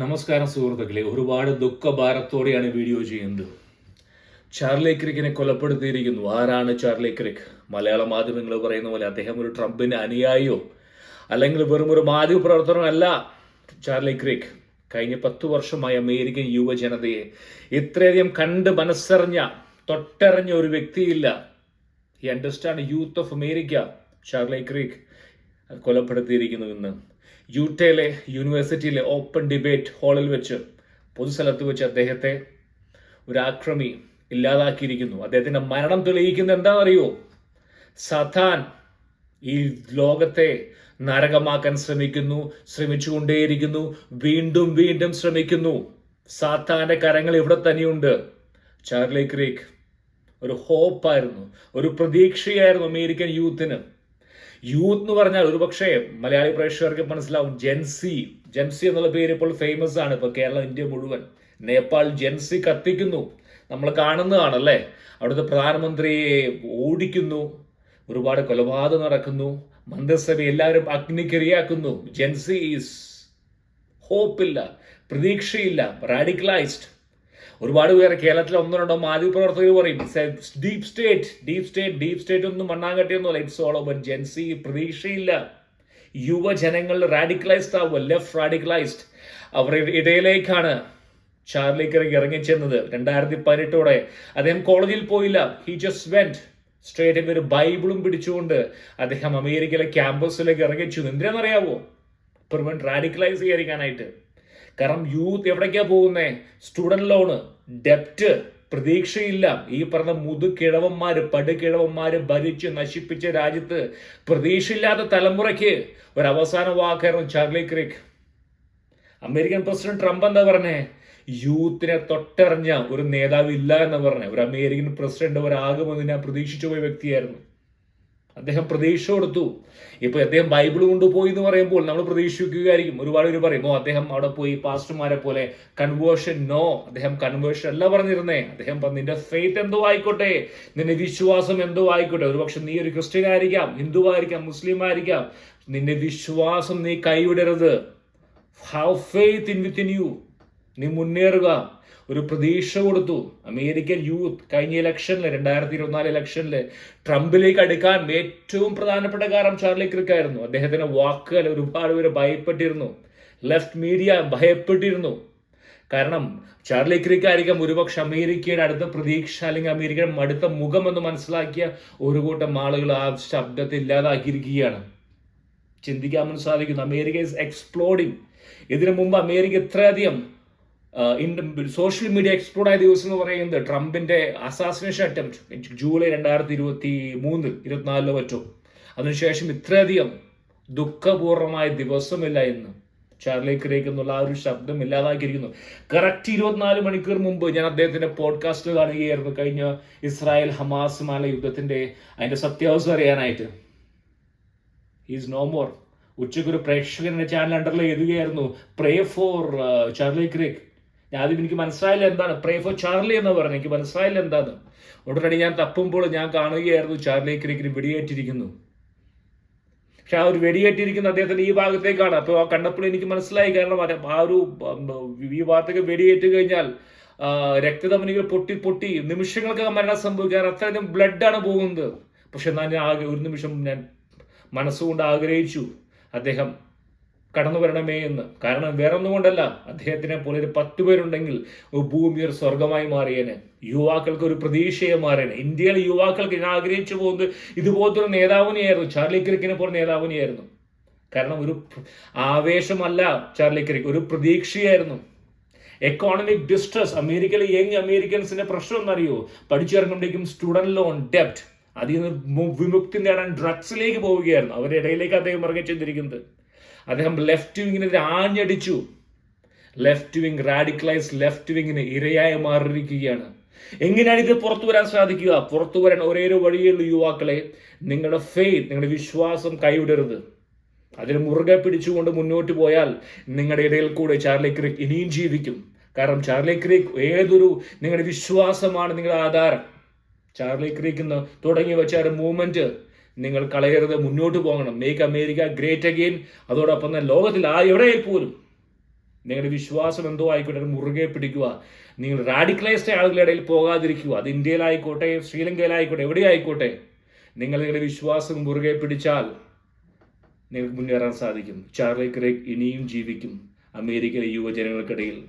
നമസ്കാരം സുഹൃത്തുക്കളെ. ഒരുപാട് ദുഃഖഭാരത്തോടെയാണ് വീഡിയോ ചെയ്യുന്നത്. ചാർലി ക്രിക്കിനെ കൊലപ്പെടുത്തിയിരിക്കുന്നു. ആരാണ് ചാർലി ക്രിക്ക്? മലയാള മാധ്യമങ്ങൾ പറയുന്ന പോലെ അദ്ദേഹം ഒരു ട്രംപിന്റെ അനുയായിയോ അല്ലെങ്കിൽ വെറും ഒരു മാധ്യമ പ്രവർത്തനമല്ല ചാർലി ക്രിക്ക്? കഴിഞ്ഞ പത്തു വർഷമായി അമേരിക്കൻ യുവജനതയെ ഇത്രയധികം കണ്ട് മനസ്സറിഞ്ഞ തൊട്ടറിഞ്ഞ ഒരു വ്യക്തിയില്ല. ഈ understand youth of America Charlie Kirk കൊലപ്പെടുത്തിയിരിക്കുന്നു ഇന്ന്. യൂട്ടയിലെ യൂണിവേഴ്സിറ്റിയിലെ ഓപ്പൺ ഡിബേറ്റ് ഹാളിൽ വെച്ച് പൊതുസ്ഥലത്ത് വെച്ച് അദ്ദേഹത്തെ ഒരു ആക്രമി ഇല്ലാതാക്കിയിരിക്കുന്നു. അദ്ദേഹത്തിന്റെ മരണം തെളിയിക്കുന്നത് എന്താണെന്നറിയോ? സഥാൻ ഈ ലോകത്തെ നരകമാക്കാൻ ശ്രമിക്കുന്നു ശ്രമിച്ചുകൊണ്ടേയിരിക്കുന്നു വീണ്ടും വീണ്ടും ശ്രമിക്കുന്നു. സാത്താന്റെ കരങ്ങൾ ഇവിടെ തന്നെയുണ്ട്. ചാർലി ക്രീക്ക് ഒരു ഹോപ്പായിരുന്നു ഒരു പ്രതീക്ഷയായിരുന്നു അമേരിക്കൻ യൂത്തിന്. യൂത്ത് എന്ന് പറഞ്ഞാൽ ഒരുപക്ഷെ മലയാളി പ്രേക്ഷകർക്ക് മനസ്സിലാവും ജെൻസി ജെൻസി എന്നുള്ള പേര് ഇപ്പോൾ ഫേമസ് ആണ്. ഇപ്പോൾ കേരളം ഇന്ത്യ മുഴുവൻ. നേപ്പാൾ ജെൻസി കത്തിക്കുന്നു. നമ്മൾ കാണുന്നതാണ് അല്ലേ അവിടുത്തെ പ്രധാനമന്ത്രിയെ ഓടിക്കുന്നു. ഒരുപാട് കൊലപാതകം നടക്കുന്നു. മന്ത്രിസഭ എല്ലാവരും അഗ്നിക്കിരയാക്കുന്നു ജെൻസി ഈസ് ഹോപ്പില്ല പ്രതീക്ഷയില്ല റാഡിക്കലൈസ്ഡ് ഒരുപാട് പേര് കേരളത്തിൽ ഒന്നോ രണ്ടോ മാധ്യമ പ്രവർത്തകർ പറയും deep state deep state deep state ഒന്നും മണ്ണാങ്കട്ടിയൊന്നുമല്ല it's all over gen Z പ്രതീക്ഷയില്ല. യുവജനങ്ങൾ റാഡിക്കലൈസ്ഡ് ആവുക ലെഫ്റ്റ് റാഡിക്കലൈസ്ഡ് അവരുടെ ഇടയിലേക്കാണ് ചാർലി കിറങ്ങി ഇറങ്ങിച്ചെന്നത് രണ്ടായിരത്തി പതിനെട്ടോടെ അദ്ദേഹം കോളേജിൽ പോയില്ല. ഹി ജസ്റ്റ് വെന്റ് സ്ട്രേറ്റ് ഒരു ബൈബിളും പിടിച്ചുകൊണ്ട് അദ്ദേഹം അമേരിക്കയിലെ ക്യാമ്പസിലേക്ക് ഇറങ്ങിച്ചു. എന്തിനാണെന്നറിയാവോ? പെർമനന്റ് റാഡിക്കലൈസ് ചെയ്യാനായിട്ട് കാരണം യൂത്ത് എവിടേക്കാ പോകുന്നേ? സ്റ്റുഡന്റ് ലോണ് ഡെപ്റ്റ് പ്രതീക്ഷയില്ല. ഈ പറഞ്ഞ മുതുകിഴവന്മാർ പടുകിഴവന്മാർ ഭരിച്ച് നശിപ്പിച്ച രാജ്യത്ത് പ്രതീക്ഷയില്ലാത്ത തലമുറയ്ക്ക് ഒരു അവസാന വാക്കായിരുന്നു Charlie Kirk. American president Trump എന്താ പറഞ്ഞേ? യൂത്തിനെ തൊട്ടറിഞ്ഞ ഒരു നേതാവ് ഇല്ല എന്ന് പറഞ്ഞ. ഒരു അമേരിക്കൻ പ്രസിഡന്റ് ഒരാകുമെന്ന് ഞാൻ പ്രതീക്ഷിച്ചു പോയ വ്യക്തിയായിരുന്നു. അദ്ദേഹം പ്രതീക്ഷ കൊടുത്തു. ഇപ്പൊ അദ്ദേഹം ബൈബിൾ കൊണ്ടുപോയി എന്ന് പറയുമ്പോൾ നമ്മൾ പ്രതീക്ഷിക്കുകയായിരിക്കും. ഒരുപാട് പേര് പറയും ഓ അദ്ദേഹം അവിടെ പോയി പാസ്റ്റർമാരെ പോലെ കൺവേർഷൻ നോ അദ്ദേഹം കൺവേർഷൻ അല്ല പറഞ്ഞിരുന്നേ. അദ്ദേഹം നിന്റെ ഫെയ്ത്ത് എന്തോ ആയിക്കോട്ടെ നിന്റെ വിശ്വാസം എന്തോ ആയിക്കോട്ടെ. ഒരുപക്ഷെ നീ ഒരു ക്രിസ്ത്യൻ ആയിരിക്കാം ഹിന്ദു ആയിരിക്കാം മുസ്ലിം ആയിരിക്കാം. നിന്റെ വിശ്വാസം നീ കൈവിടരുത്. Have faith in within you നീ മുന്നേറുക. ഒരു പ്രതീക്ഷ കൊടുത്തു. അമേരിക്കൻ യൂത്ത് കഴിഞ്ഞ ഇലക്ഷനിൽ രണ്ടായിരത്തി ഇരുപത്തിനാല് ഇലക്ഷനിൽ ട്രംപിലേക്ക് അടുക്കാൻ ഏറ്റവും പ്രധാനപ്പെട്ട കാരണം ചാർലി ക്രിക്ക് ആയിരുന്നു. അദ്ദേഹത്തിന്റെ വാക്കുകൾ ഒരുപാട് പേര് ഭയപ്പെട്ടിരുന്നു. Left media ഭയപ്പെട്ടിരുന്നു. കാരണം ചാർലി ക്രിക്ക് ആയിരിക്കും ഒരുപക്ഷെ അമേരിക്കയുടെ അടുത്ത പ്രതീക്ഷ അല്ലെങ്കിൽ അമേരിക്കയുടെ അടുത്ത മുഖം എന്ന് മനസ്സിലാക്കിയ ഒരു കൂട്ടം ആളുകൾ ആ ശബ്ദത്തെ ഇല്ലാതാക്കിയിരിക്കുകയാണ്. ചിന്തിക്കാൻ സാധിക്കുന്നു. അമേരിക്ക ഇസ് എക്സ്പ്ലോഡിങ് ഇതിനു മുമ്പ് അമേരിക്ക ഇത്രയധികം സോഷ്യൽ മീഡിയ എക്സ്പ്ലോർഡ് ആയ ദിവസം എന്ന് പറയുന്നത് ട്രംപിന്റെ അസാസിനേഷൻ അറ്റംപ്റ്റ് ജൂലൈ രണ്ടായിരത്തി ഇരുപത്തി മൂന്നിൽ ഇരുപത്തിനാലിലോ മറ്റോ. അതിനുശേഷം ഇത്രയധികം ദുഃഖപൂർണമായ ദിവസമില്ല എന്ന് ചാർലി ക്രേക്ക് എന്നുള്ള ആ ഒരു ശബ്ദം ഇല്ലാതാക്കിയിരിക്കുന്നു. കറക്റ്റ് ഇരുപത്തിനാല് മണിക്കൂർ മുമ്പ് ഞാൻ അദ്ദേഹത്തിന്റെ പോഡ്കാസ്റ്റ് കാണുകയായിരുന്നു. കഴിഞ്ഞ ഇസ്രായേൽ ഹമാസുമാല യുദ്ധത്തിന്റെ അതിന്റെ സത്യാവസ്ഥ അറിയാനായിട്ട്. ഈസ് നോ മോർ ഉച്ചയ്ക്ക് ഒരു പ്രേക്ഷകന്റെ ചാനൽ അണ്ടറിൽ എഴുതുകയായിരുന്നു പ്രേ ഫോർ ചാർലി ക്രേക്ക് ഞാൻ ആദ്യം എനിക്ക് മനസ്സിലായില്ല എന്താണ്. പ്രേ ഫോർ ചാർലി എന്ന് പറഞ്ഞു. എനിക്ക് മനസ്സിലായില്ല എന്താണ്. ഉടനടി ഞാൻ തപ്പുമ്പോൾ ഞാൻ കാണുകയായിരുന്നു. ചാർലി ക്രീക്കിന് വെടിയേറ്റിരിക്കുന്നു. പക്ഷെ ആ ഒരു വെടിയേറ്റിരിക്കുന്ന അദ്ദേഹത്തിന്റെ ഈ ഭാഗത്തേക്കാണ്. അപ്പോൾ ആ കണ്ടപ്പോൾ എനിക്ക് മനസ്സിലായി. കാരണം ആ ഒരു ഈ ഭാഗത്തേക്ക് വെടിയേറ്റ് കഴിഞ്ഞാൽ രക്തധമനികൾ പൊട്ടി പൊട്ടി നിമിഷങ്ങൾക്ക് മരണം സംഭവിക്കാറ്. അത്രയധികം ബ്ലഡാണ് പോകുന്നത്. പക്ഷെ ഞാൻ ആകെ ഒരു നിമിഷം ഞാൻ മനസ്സുകൊണ്ട് ആഗ്രഹിച്ചു. അദ്ദേഹം കടന്നു വരണമേ എന്ന്. കാരണം വേറൊന്നുകൊണ്ടല്ല അദ്ദേഹത്തിനെ പോലെ ഒരു പത്ത് പേരുണ്ടെങ്കിൽ ഭൂമി ഒരു സ്വർഗമായി മാറിയേനെ. യുവാക്കൾക്ക് ഒരു പ്രതീക്ഷയെ മാറിയേനെ ഇന്ത്യയിലെ യുവാക്കൾക്ക് ഞാൻ ആഗ്രഹിച്ചു പോകുന്നത് ഇതുപോലത്തെ ഒരു നേതാവിനെയായിരുന്നു. ചാർലി ക്രിക്കിനെ പോലെ നേതാവിനെയായിരുന്നു. കാരണം ഒരു ആവേശമല്ല ചാർലി ക്രിക്ക്. ഒരു പ്രതീക്ഷയായിരുന്നു. എക്കോണമിക് ഡിസ്ട്രസ് അമേരിക്കയിലെ യങ് അമേരിക്കൻസിന്റെ പ്രശ്നം എന്നറിയോ പഠിച്ചിറങ്ങുമ്പോഴേക്കും സ്റ്റുഡന്റ് ലോൺ ഡെപ്റ്റ് അതിൽ നിന്ന് വിമുക്തി നേടാൻ ഡ്രഗ്സിലേക്ക് പോവുകയായിരുന്നു. അവരുടെ ഇടയിലേക്ക് അദ്ദേഹം ഇറങ്ങി ചെന്നിരിക്കുന്നത് അദ്ദേഹം ലെഫ്റ്റ് വിങ്ങിനെതിരെ ആഞ്ഞടിച്ചു ലെഫ്റ്റ് വിങ് റാഡിക്കലൈസ് ലെഫ്റ്റ് വിങ്ങിന് ഇരയായി മാറിയിരിക്കുകയാണ്. എങ്ങനെയാണ് ഇത് പുറത്തു വരാൻ സാധിക്കുക? പുറത്തു വരാൻ ഒരേ ഒരു വഴിയുള്ള യുവാക്കളെ നിങ്ങളുടെ ഫെയ്ത്ത് നിങ്ങളുടെ വിശ്വാസം കൈവിടരുത്. അതിന് മുറുകെ പിടിച്ചുകൊണ്ട് മുന്നോട്ട് പോയാൽ നിങ്ങളുടെ ഇടയിൽ കൂടെ ചാർലി ക്രിക്ക് ഇനിയും ജീവിക്കും. കാരണം ചാർലി ക്രിക്ക് ഏതൊരു നിങ്ങളുടെ വിശ്വാസമാണ് നിങ്ങളുടെ ആധാരം. ചാർലി ക്രീക്ക് തുടങ്ങി വെച്ച ഒരു മൂവ്മെന്റ് നിങ്ങൾ കളയരുത് മുന്നോട്ട് പോകണം. മേക്ക് അമേരിക്ക ഗ്രേറ്റ് അഗെയിൻ അതോടൊപ്പം തന്നെ ലോകത്തിൽ ആ എവിടെയിൽ പോലും നിങ്ങളുടെ വിശ്വാസം എന്തോ ആയിക്കോട്ടെ മുറുകെ പിടിക്കുക. നിങ്ങൾ റാഡിക്കലൈസ്ഡ് ആളുകളുടെ ഇടയിൽ പോകാതിരിക്കുക. അത് ഇന്ത്യയിലായിക്കോട്ടെ ശ്രീലങ്കയിലായിക്കോട്ടെ എവിടെ ആയിക്കോട്ടെ നിങ്ങൾ നിങ്ങളുടെ വിശ്വാസം മുറുകെ പിടിച്ചാൽ നിങ്ങൾക്ക് മുന്നേറാൻ സാധിക്കും. ചാർലി ക്രേക്ക് ഇനിയും ജീവിക്കും. അമേരിക്കയിലെ യുവജനങ്ങൾക്കിടയിൽ.